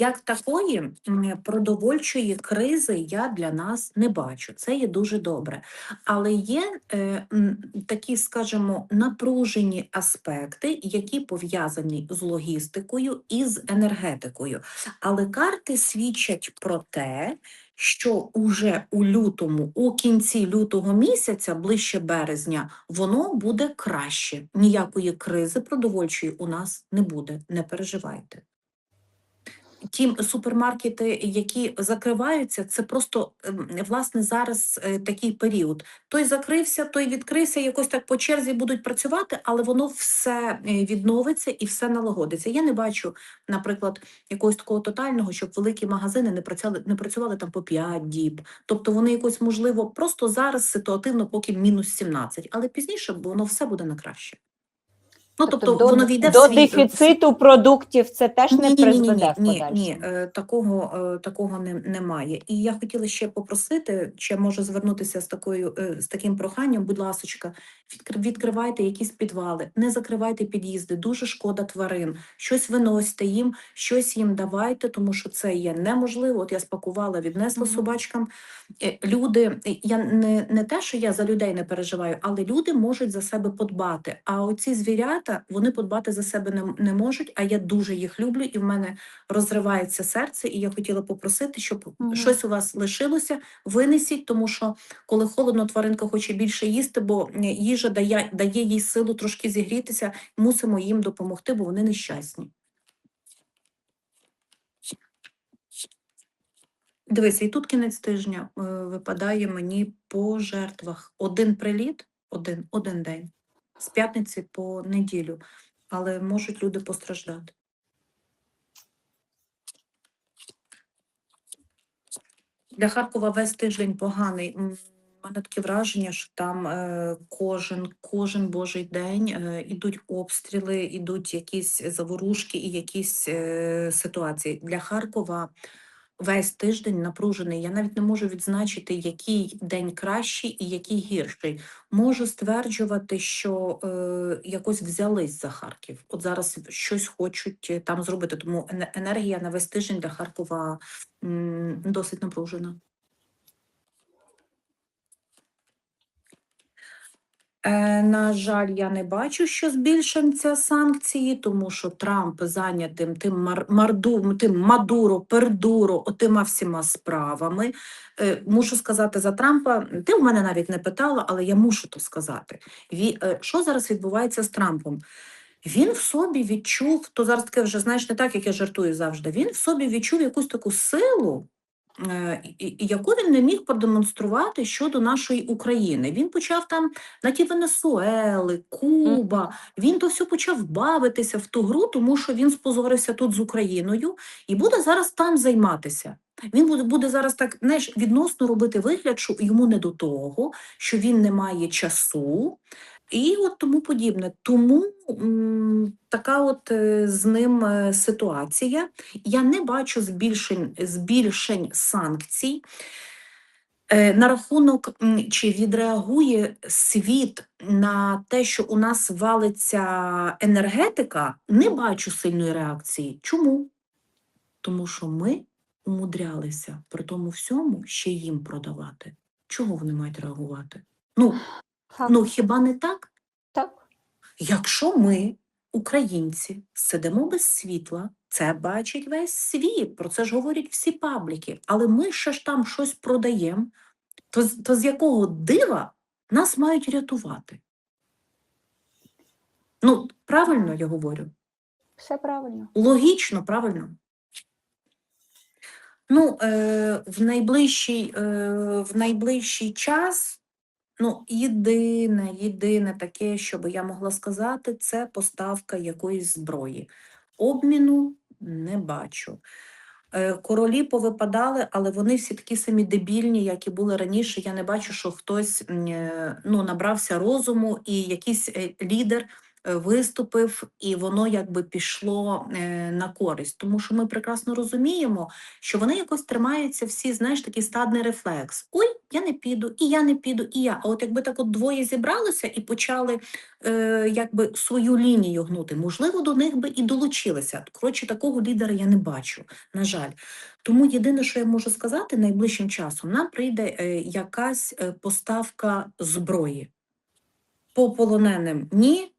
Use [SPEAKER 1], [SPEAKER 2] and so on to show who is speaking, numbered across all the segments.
[SPEAKER 1] як такої продовольчої кризи я для нас не бачу. Це є дуже добре. Але є е, такі, скажімо, напружені аспекти, які пов'язані з логістикою і з енергетикою. Але карти свідчать про те, що уже у лютому, у кінці лютого місяця, ближче березня, воно буде краще. Ніякої кризи продовольчої у нас не буде. Не переживайте. Ті супермаркети, які закриваються, це просто ем, власне зараз е, такий період. Той закрився, той відкрився, якось так по черзі будуть працювати, але воно все е, відновиться і все налагодиться. Я не бачу, наприклад, якогось такого тотального, щоб великі магазини не працювали, не працювали там по 5 діб. Тобто вони якось можливо просто зараз ситуативно, поки мінус 17, але пізніше воно все буде на краще. Ну тобто,
[SPEAKER 2] до,
[SPEAKER 1] воно війде
[SPEAKER 2] до
[SPEAKER 1] в свій
[SPEAKER 2] дефіциту продуктів це теж не
[SPEAKER 1] ні, ні, ні, ні, ні, ні, е, такого, е, такого не, немає. І я хотіла ще попросити, чи можу звернутися з такою е, з таким проханням, будь ласочка, відкривайте якісь підвали, не закривайте під'їзди. Дуже шкода тварин. Щось виносьте їм, щось їм давайте, тому що це є неможливо. От я спакувала, віднесла
[SPEAKER 2] Мгм.
[SPEAKER 1] собачкам. Е, Люди, я не, не те, що я за людей не переживаю, але люди можуть за себе подбати. А оці звірята вони подбати за себе не, не можуть. А я дуже їх люблю, і в мене розривається серце. І я хотіла попросити, щоб
[SPEAKER 2] Мгм.
[SPEAKER 1] щось у вас лишилося, винесіть, тому що коли холодно, тваринка хоче більше їсти, бо їжа дає, дає їй силу трошки зігрітися. Мусимо їм допомогти, бо вони нещасні. Дивися, і тут кінець тижня е, випадає мені по жертвах. Один приліт, один, один день, з п'ятниці по неділю, але можуть люди постраждати. Для Харкова весь тиждень поганий. У мене таке враження, що там е, кожен, кожен божий день е, ідуть обстріли, ідуть якісь заворушки і якісь е, ситуації. Для Харкова весь тиждень напружений. Я навіть не можу відзначити, який день кращий і який гірший. Можу стверджувати, що е, якось взялись за Харків. От зараз щось хочуть е, там зробити. Тому енергія на весь тиждень для Харкова м, досить напружена. На жаль, я не бачу, що збільшаться санкції, тому що Трамп зайнятим тим мар, марду, тим Мадуро, Пердуро, отима всіма справами. Е, мушу сказати за Трампа, ти в мене навіть не питала, але я мушу то сказати. Е, що зараз відбувається з Трампом? Він в собі відчув, то зараз таке вже знаєш, не так, як я жартую завжди. Він в собі відчув якусь таку силу, е, яку він не міг продемонструвати щодо нашої України. Він почав там на ті Венесуели, Куба. Він то все почав бавитися в ту гру, тому що він спозорився тут з Україною і буде зараз там займатися. Він буде, буде зараз так знаєш, відносно робити вигляд, що йому не до того, що він не має часу. І от тому подібне. Тому м, така от е, з ним е, ситуація. Я не бачу збільшень, збільшень санкцій. Е, На рахунок, чи відреагує світ на те, що у нас валиться енергетика, не бачу сильної реакції. Чому? Тому що ми умудрялися при тому всьому ще їм продавати. Чого вони мають реагувати? Ну,
[SPEAKER 2] Так,
[SPEAKER 1] ну хіба не так?
[SPEAKER 2] так.
[SPEAKER 1] Якщо ми, українці, сидимо без світла, це бачить весь світ, про це ж говорять всі пабліки, але ми ще ж там щось продаємо, то, з- то з якого дива нас мають рятувати? Ну, правильно я говорю?
[SPEAKER 2] Все правильно.
[SPEAKER 1] Логічно, правильно? Ну, е, в, найближчий, е, в найближчий час, ну, єдине, єдине таке, що би я могла сказати, це поставка якоїсь зброї. Обміну не бачу. Е, Королі повипадали, але вони всі такі самі дебільні, як і були раніше. Я не бачу, що хтось е, ну, набрався розуму і якийсь е, лідер виступив, і воно якби пішло е, на користь. Тому що ми прекрасно розуміємо, що вони якось тримаються всі, знаєш, такий стадний рефлекс. Ой, я не піду, і я не піду, і я. А от якби так от двоє зібралися і почали е, якби свою лінію гнути, можливо, до них би і долучилися. Коротше, такого лідера я не бачу, на жаль. Тому єдине, що я можу сказати, найближчим часом нам прийде е, якась е, поставка зброї. По полоненим ні.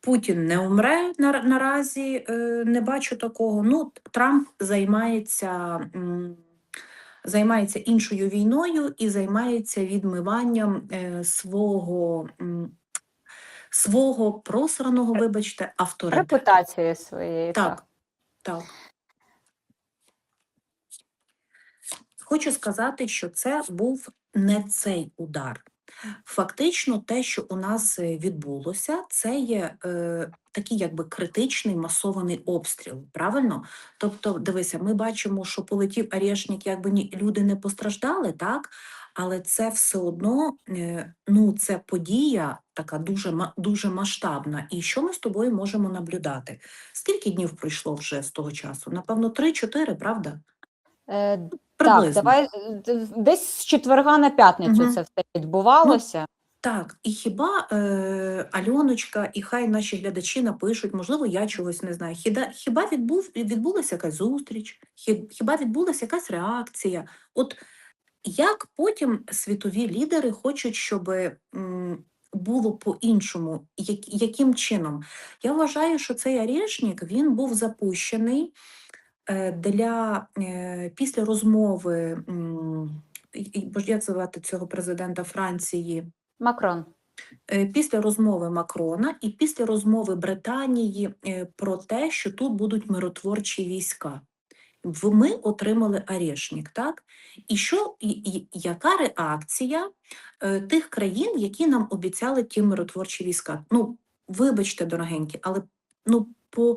[SPEAKER 1] Путін не умре на, наразі, е, не бачу такого. Ну, Трамп займається, займається іншою війною і займається відмиванням е, свого, свого просраного, вибачте, авторитету.
[SPEAKER 2] Репутації своєї.
[SPEAKER 1] Так, так. Хочу сказати, що це був не цей удар. Фактично, те, що у нас е, відбулося, це є е, такий якби критичний масований обстріл. Правильно? Тобто, дивися, ми бачимо, що полетів Арєшнік, якби ні люди не постраждали, так? Але це все одно е, ну, це подія така дуже, дуже масштабна. І що ми з тобою можемо наблюдати? Скільки днів пройшло вже з того часу? Напевно, 3-4, правда?
[SPEAKER 2] Е, так, давай е, десь з четверга на п'ятницю
[SPEAKER 1] Мгм.
[SPEAKER 2] це все відбувалося.
[SPEAKER 1] Так, і хіба е, Альоночка, і хай наші глядачі напишуть, можливо, я чогось не знаю. Хіба, хіба відбув, відбулася якась зустріч, хіба відбулася якась реакція? От як потім світові лідери хочуть, щоб м, було по-іншому, як, яким чином? Я вважаю, що цей Орешник, він був запущений е, для е, після розмови, як звати цього президента Франції.
[SPEAKER 2] Макрон.
[SPEAKER 1] Е, після розмови Макрона і після розмови Британії е, про те, що тут будуть миротворчі війська. Ми отримали Орешник, так? І що, і, і, яка реакція е, тих країн, які нам обіцяли ті миротворчі війська? Ну, вибачте, дорогенькі, але ну, по,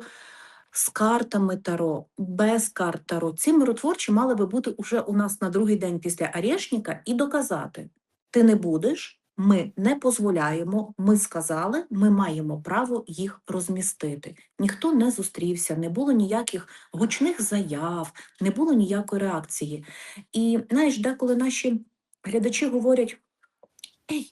[SPEAKER 1] з картами Таро, без карт Таро, ці миротворчі мали би бути уже у нас на другий день після Орешника і доказати, ти не будеш, ми не дозволяємо, ми сказали, ми маємо право їх розмістити. Ніхто не зустрівся, не було ніяких гучних заяв, не було ніякої реакції. І знаєш, деколи наші глядачі говорять.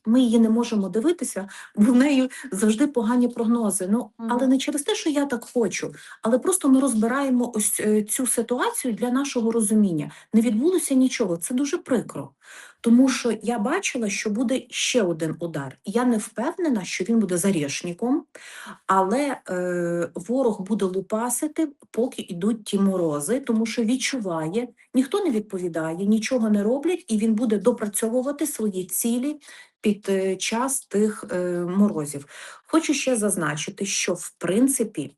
[SPEAKER 1] Ми її не можемо дивитися, бо в неї завжди погані прогнози. Ну, але не через те, що я так хочу, але просто ми розбираємо ось е, цю ситуацію для нашого розуміння. Не відбулося нічого. Це дуже прикро. Тому що я бачила, що буде ще один удар. Я не впевнена, що він буде зарішником, але е, ворог буде лупасити, поки йдуть ті морози, тому що відчуває, ніхто не відповідає, нічого не роблять, і він буде допрацьовувати свої цілі під е, час тих е, морозів. Хочу ще зазначити, що в принципі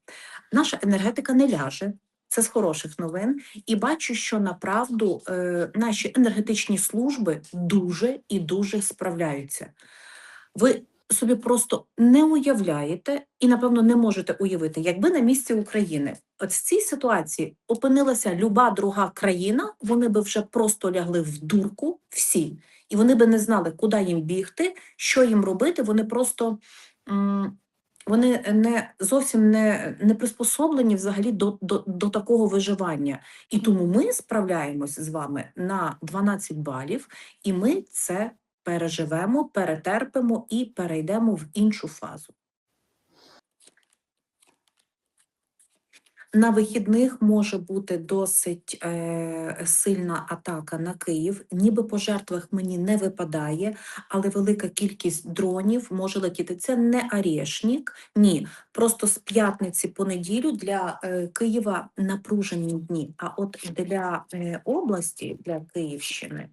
[SPEAKER 1] наша енергетика не ляже. Це з хороших новин, і бачу, що направду е, наші енергетичні служби дуже і дуже справляються. Ви собі просто не уявляєте і, напевно, не можете уявити, якби на місці України от в цій ситуації опинилася люба друга країна, вони би вже просто лягли в дурку всі, і вони би не знали, куди їм бігти, що їм робити. Вони просто вони не зовсім не, не приспособлені взагалі до, до, до такого виживання. І тому ми справляємось з вами на 12 балів, і ми це переживемо, перетерпимо і перейдемо в іншу фазу. На вихідних може бути досить е, сильна атака на Київ. Ніби по жертвах мені не випадає, але велика кількість дронів може летіти. Це не Орешник, ні. Просто з п'ятниці по неділю для е, Києва напружені дні. А от для е, області, для Київщини,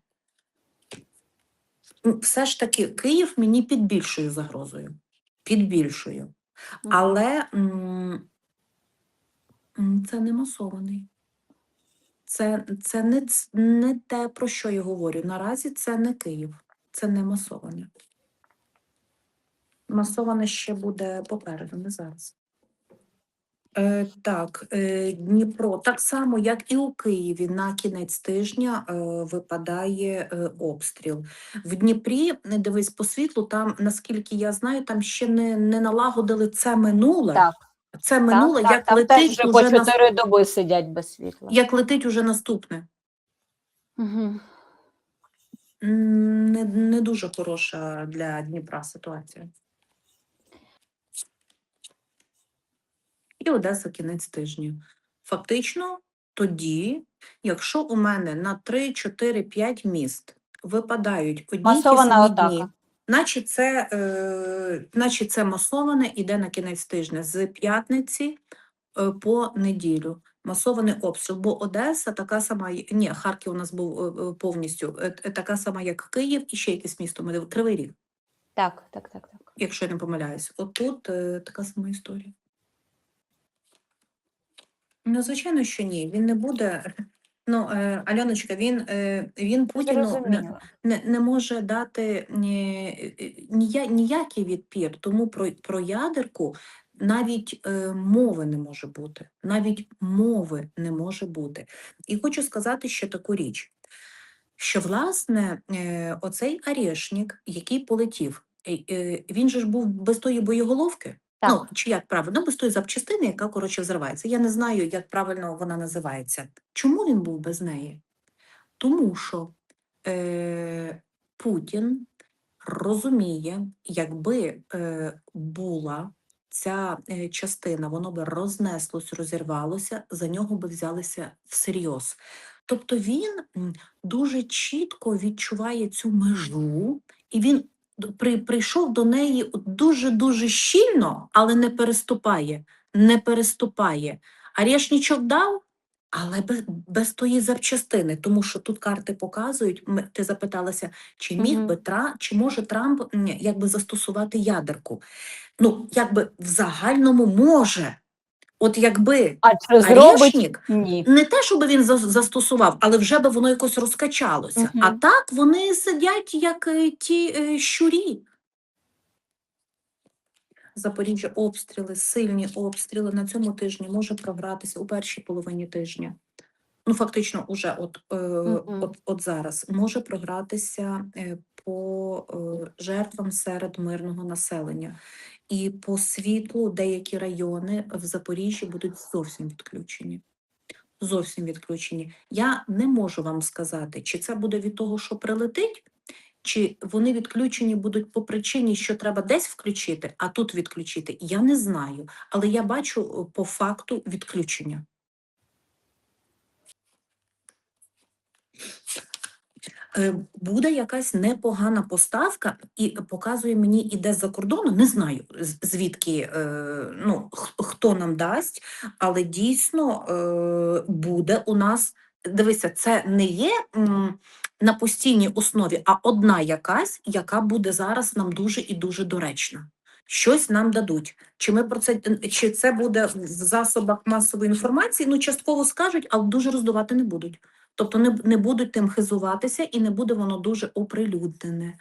[SPEAKER 1] все ж таки Київ мені під більшою загрозою. Під більшою. Але м, це не масований. Це, це не, не те, про що я говорю. Наразі це не Київ, це не масоване. Масоване ще буде попереду, не зараз. Е, так, е, Дніпро, так само, як і у Києві, на кінець тижня е, випадає е, обстріл. В Дніпрі, не дивись по світлу, там, наскільки я знаю, там ще не, не налагодили це минуле.
[SPEAKER 2] Так,
[SPEAKER 1] Це минуле,
[SPEAKER 2] так,
[SPEAKER 1] як
[SPEAKER 2] так,
[SPEAKER 1] летить
[SPEAKER 2] вже по
[SPEAKER 1] уже нас-
[SPEAKER 2] 4 доби сидять без світла.
[SPEAKER 1] як летить уже наступне.
[SPEAKER 2] Угу.
[SPEAKER 1] Не, не дуже хороша для Дніпра ситуація. І Одеса кінець тижня. Фактично, тоді, якщо у мене на 3, 4, 5 міст випадають одні ті
[SPEAKER 2] Масована
[SPEAKER 1] самі
[SPEAKER 2] атака.
[SPEAKER 1] дні, наче це, е, наче це масоване іде на кінець тижня з п'ятниці е, по неділю. Масований обстріл, бо Одеса така сама, ні, Харків у нас був е, е, повністю така сама, як Київ, і ще якесь місто, ми Кривий Ріг,
[SPEAKER 2] Так, так, так, так.
[SPEAKER 1] якщо я не помиляюсь. От тут е, така сама історія. Ну, звичайно, що ні. Він не буде. Ну, е, Альоночка, він, е, він Путіну не, не, не може дати ні, е, ніякий відпір. Тому про, про ядерку навіть е, мови не може бути. Навіть мови не може бути. І хочу сказати ще таку річ, що, власне, е, оцей арешник, який полетів, е, е, він же ж був без тої боєголовки.
[SPEAKER 2] Так.
[SPEAKER 1] Ну, чи як правильно, без тої запчастини, яка, коротше, взривається. Я не знаю, як правильно вона називається. Чому він був без неї? Тому що е, Путін розуміє, якби е, була ця е, частина, воно би рознеслось, розірвалося, за нього би взялися всерйоз. Тобто він дуже чітко відчуває цю межу, і він при, прийшов до неї дуже-дуже щільно, але не переступає, не переступає. Арешнічок дав, але без, без тої запчастини, тому що тут карти показують, ти запиталася, чи міг би Тра, чи може Трамп якби застосувати ядерку. Ну, якби в загальному може. От якби
[SPEAKER 2] А чи зробить? Ні.
[SPEAKER 1] не те, щоб він за- застосував, але вже би воно якось розкачалося. А так вони сидять, як е, ті е, щурі. Запоріжжя обстріли, сильні обстріли на цьому тижні може програтися у першій половині тижня. Ну, фактично, уже от, е,
[SPEAKER 2] Мгм.
[SPEAKER 1] от, от зараз може програтися е, по е, жертвам серед мирного населення. І по світлу деякі райони в Запоріжжі будуть зовсім відключені. Зовсім відключені. Я не можу вам сказати, чи це буде від того, що прилетить, чи вони відключені будуть по причині, що треба десь включити, а тут відключити. Я не знаю. Але я бачу е, по факту відключення. Е, Буде якась непогана поставка, і показує мені іде з-за кордону. Не знаю звідки е, ну, хто нам дасть, але дійсно е, буде у нас. Дивися, це не є на постійній основі, а одна якась, яка буде зараз нам дуже і дуже доречна. Щось нам дадуть. Чи ми про це чи це буде в засобах масової інформації? Ну, частково скажуть, але дуже роздувати не будуть. Тобто не, не будуть тим хизуватися і не буде воно дуже оприлюднене.